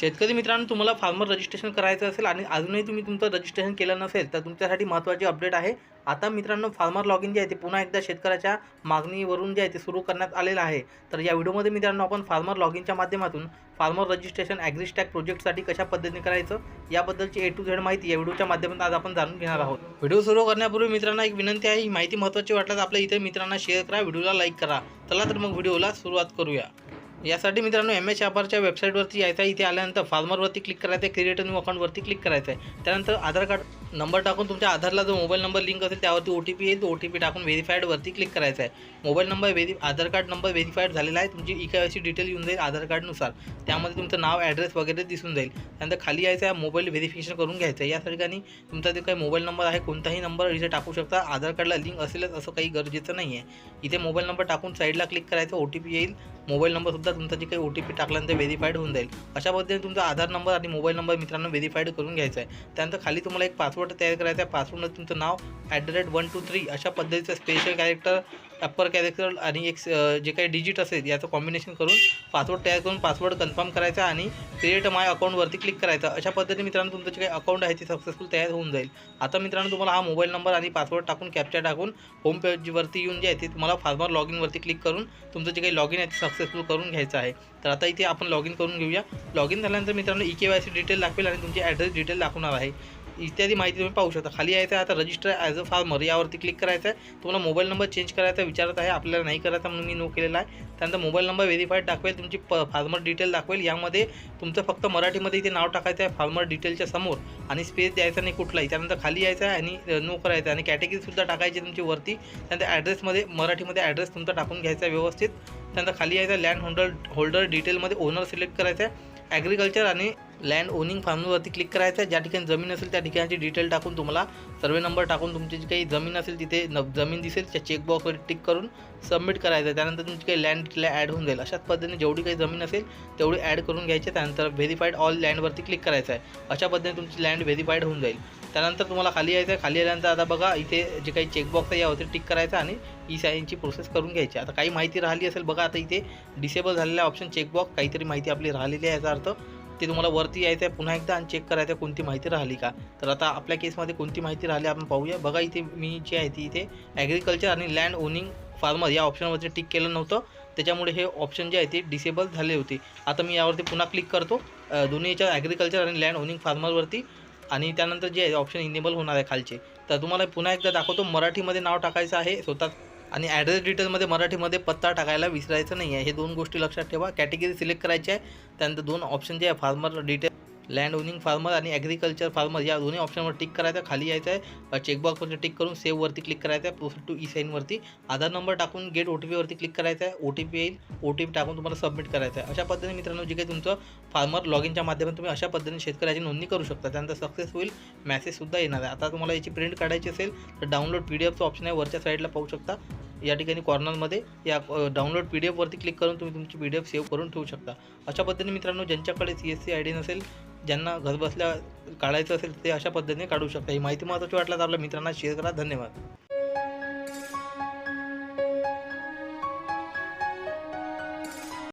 शेतकरी मित्रांनो तुम्हाला फार्मर रजिस्ट्रेशन करायचं असेल आणि अजूनही तुम्ही तुमचं रजिस्ट्रेशन केलं नसेल तर तुमच्यासाठी महत्त्वाची अपडेट आहे. आता मित्रांनो फार्मर लॉग इन जे आहे ते पुन्हा एकदा शेतकऱ्याच्या मागणीवरून जे आहे ते सुरू करण्यात आलेलं आहे. तर या व्हिडिओमध्ये मित्रांनो आपण फार्मर लॉग इनच्या माध्यमातून फार्मर रजिस्ट्रेशन ॲग्रिस्टॅक प्रोजेक्टसाठी कशा पद्धतीने करायचं याबद्दलची ए टू झेड माहिती या व्हिडिओच्या माध्यमातून आज आपण जाणून घेणार आहोत. व्हिडिओ सुरू करण्यापूर्वी मित्रांना एक विनंती आहे ही माहिती महत्त्वाची वाटल्यास आपल्या इतर मित्रांना शेअर करा व्हिडिओला लाईक करा. चला तर मग व्हिडिओला सुरुवात करूया. यासाठी मित्रांनो एम एच आपारच्या वेबसाईटवरती यायचं आहे. इथे आल्यानंतर फार्मरवरती क्लिक करायचं आहे. क्रिएट न्यू अकाउंटवरती क्लिक करायचं आहे. त्यानंतर आधार कार्ड नंबर टाकून तुमच्या आधारला जो मोबाईल नंबर लिंक असेल त्यावरती ओ टी पी येईल. तो ओ टी पी टाकून व्हेरीफाईडवरती क्लिक करायचं आहे. Mobile number very Aadhaar card number verified झालेला आहे. तुमची ई के डिटेल येऊन जाईल आधार कार्डनुसार. त्यामध्ये तुमचं नाव ॲड्रेस वगैरे दिसून जाईल. त्यानंतर खाली यायचं आहे. मोबाईल व्हेरिफिकेशन करून घ्यायचं आहे. या ठिकाणी तुमचा जो काही मोबाईल नंबर आहे कोणताही नंबर इथे टाकू शकता. आधार कार्डला लिंक असेलच असं काही गरजेचं नाही आहे इथे मोबाईल नंबर टाकून साईडला क्लिक करायचं. ओ टी पी येईल. मोबाईल नंबरसुद्धा तुमचा जे काही ओ टी पी टाकल्यानंतर व्हेरीफाईड होऊन जाईल. अशा पद्धतीने तुमचा आधार नंबर आणि मोबाईल नंबर मित्रांनो व्हेरीफाईड करून घ्यायचा आहे. त्यानंतर खाली तुम्हाला एक पासवर्ड तयार करायचा आहे. पासवर्डमध्ये तुमचं नाव at the rate one two three अशा पद्धतीचं स्पेशल कॅरेक्टर अप्पर कॅरेक्टर आणि एक जे काही डिजिट असेल याचं कॉम्बिनेशन करून पासवर्ड तयार करून पासवर्ड कन्फर्म करायचा आणि क्रिएट माय अकाउंटवरती क्लिक करायचं. अशा पद्धतीने मित्रांनो तुमचं जे काही अकाउंट आहे ते सक्सेसफुल तयार होऊन जाईल. आता मित्रांनो तुम्हाला हा मोबाईल नंबर आणि पासवर्ड टाकून कॅप्चा टाकून होम पेजवरती येऊन जे आहे ते तुम्हाला फार्मर लॉग इनवरती क्लिक करून तुमचं जे काही लॉग इन आहे ते सक्सेसफुल करून घ्यायचं आहे. तर आता इथे आपण लॉग इन करून घेऊया. लॉग इन झाल्यानंतर मित्रांनो E K Y C detail दाखवेल आणि तुमची ॲड्रेस डिटेल दाखवणार आहे. इत्यादी माहिती तुम्ही पाहू शकता. खाली यायचं आहे आता रजिस्टर ॲज अ फार्मर यावरती क्लिक करायचं आहे तुम्हाला मोबाईल नंबर चेंज करायचा विचारत आहे आपल्याला नाही करायचा म्हणून मी नो केलेला आहे. त्यानंतर मोबाईल नंबर व्हेरीफाईड दाखवेल तुमची प फार्मर डिटेल दाखवेल. यामध्ये तुमचं फक्त मराठीमध्ये इथे नाव टाकायचं आहे फार्मर डिटेलच्या समोर. आणि स्पेस द्यायचा नाही कुठलाही. त्यानंतर खाली यायचं आहे आणि नो करायचं आणि कॅटेगरीसुद्धा टाकायची तुमची वरती. त्यानंतर ॲड्रेसमध्ये मराठीमध्ये ॲड्रेस तुमचा टाकून घ्यायचा आहे व्यवस्थित. त्यानंतर खाली यायचं लँड होल्डर होल्डर डिटेलमध्ये ओनर सिलेक्ट करायचं आहे. ॲग्रिकल्चर आणि लँड ओनिंग फार्मवरती क्लिक करायचं आहे ज्या ठिकाणी जमीन असेल त्या ठिकाणची डिटेल टाकून तुम्हाला सर्वे नंबर टाकून तुमची जी काही जमीन असेल तिथे न जमीन दिसेल त्या चेकबॉक्सवर टिक करून सबमिट करायचं आहे त्यानंतर तुमची काही लँड तिथल्या ॲड होऊन जाईल. अशाच पद्धतीने जेवढी काही जमीन असेल तेवढी ॲड करून घ्यायची. त्यानंतर व्हेरीफाईड ऑल लँडवरती क्लिक करायचं आहे अशा पद्धतीने तुमची लँड व्हेरीफाईड होऊन जाईल. त्यानंतर तुम्हाला खाली यायचं आहे खाली आल्यानंतर आता बघा इथे जे काही चेकबॉक्स आहे यावरती टिक करायचं आणि ई साईनची प्रोसेस करून घ्यायची. आता काही माहिती राहिली असेल बघा आता इथे डिसेबल झालेला ऑप्शन चेकबॉक्स काहीतरी माहिती आपली राहिलेली आहे याचा अर्थ. ते तुम्हाला वरती यायचं आहे पुन्हा एकदा आणि चेक करायचं आहे कोणती माहिती राहिली का? तर आता आपल्या केसमध्ये कोणती माहिती राहिली आपण पाहूया. बघा इथे मी जी आहे ती इथे ॲग्रिकल्चर आणि लँड ओनिंग फार्मर या ऑप्शनवरती टिक केलं नव्हतं. त्याच्यामुळे हे ऑप्शन जे आहे ते डिसेबल झाले होते. आता मी यावरती पुन्हा क्लिक करतो. दोन्ही याच्या ॲग्रिकल्चर आणि लँड ओनिंग फार्मरवरती आणि त्यानंतर जे आहे ऑप्शन इनेबल होणार आहे खालचे. तर तुम्हाला पुन्हा एकदा दाखवतो. मराठीमध्ये नाव टाकायचं आहे. स्वतः आणि ॲड्रेस डिटेलमध्ये मराठीमध्ये पत्ता टाकायला विसरायचं नाही आहे. हे दोन गोष्टी लक्षात ठेवा. कॅटेगरी सिलेक्ट करायची आहे. त्यानंतर दोन ऑप्शन जे आहे farmer detail land owning farmer आणि ॲग्रिकल्चर फार्मर या दोन्ही ऑप्शनवर टिक करायचं खाली यायचं आहे. चेकबॉक्सवरती टिक करून सेव्हवरती क्लिक करायचं आहे. प्रोसेस टू ई साईनवरती आधार नंबर टाकून गेट ओ टी पीवरती क्लिक करायचं आहे. ओ टी पी येईल. ओ टी पी टाकून तुम्हाला सबमिट करायचं आहे. अशा पद्धतीने मित्रांनो जे काही तुमचं फार्मर लॉग इनच्या माध्यमातून तुम्ही अशा पद्धतीने शेतकऱ्याची नोंदणी करू शकता. त्यानंतर सक्सेस होईल. मेसेजसुद्धा येणार आहे. आता तुम्हाला याची प्रिंट काढायची असेल तर डाउनलोड पी डी एफचं ऑप्शन आहे. वरच्या साईडला पाहू शकता. या ठिकाणी कॉर्नरमध्ये या डाउनलोड पी डी एफवरती क्लिक करून तुम्ही तुमची पी डी एफ सेव्ह करून ठेवू शकता. अशा पद्धतीने मित्रांनो ज्यांच्याकडे C S C I D नसेल ज्यांना घरबसल्या काढायचं असेल ते अशा पद्धतीने काढू शकता. ही माहिती महत्त्वाची वाटल्यास आपल्या मित्रांना शेअर करा. धन्यवाद.